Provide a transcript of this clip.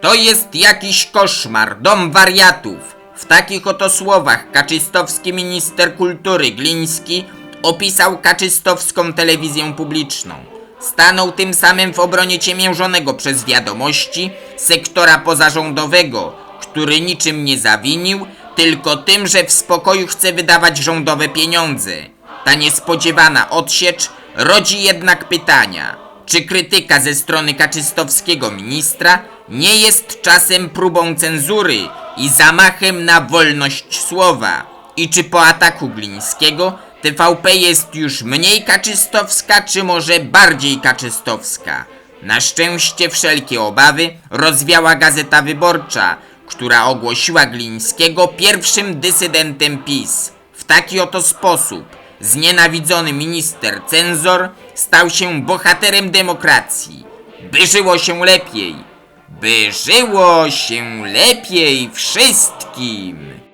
To jest jakiś koszmar, dom wariatów. W takich oto słowach kaczystowski minister kultury Gliński opisał kaczystowską telewizję publiczną. Stanął tym samym w obronie ciemiężonego przez wiadomości sektora pozarządowego, który niczym nie zawinił, tylko tym, że w spokoju chce wydawać rządowe pieniądze. Ta niespodziewana odsiecz rodzi jednak pytania. Czy krytyka ze strony kaczystowskiego ministra nie jest czasem próbą cenzury i zamachem na wolność słowa? I czy po ataku Glińskiego TVP jest już mniej kaczystowska, czy może bardziej kaczystowska? Na szczęście wszelkie obawy rozwiała Gazeta Wyborcza, która ogłosiła Glińskiego pierwszym dysydentem PiS. W taki oto sposób znienawidzony minister cenzor stał się bohaterem demokracji. By żyło się lepiej. By żyło się lepiej wszystkim.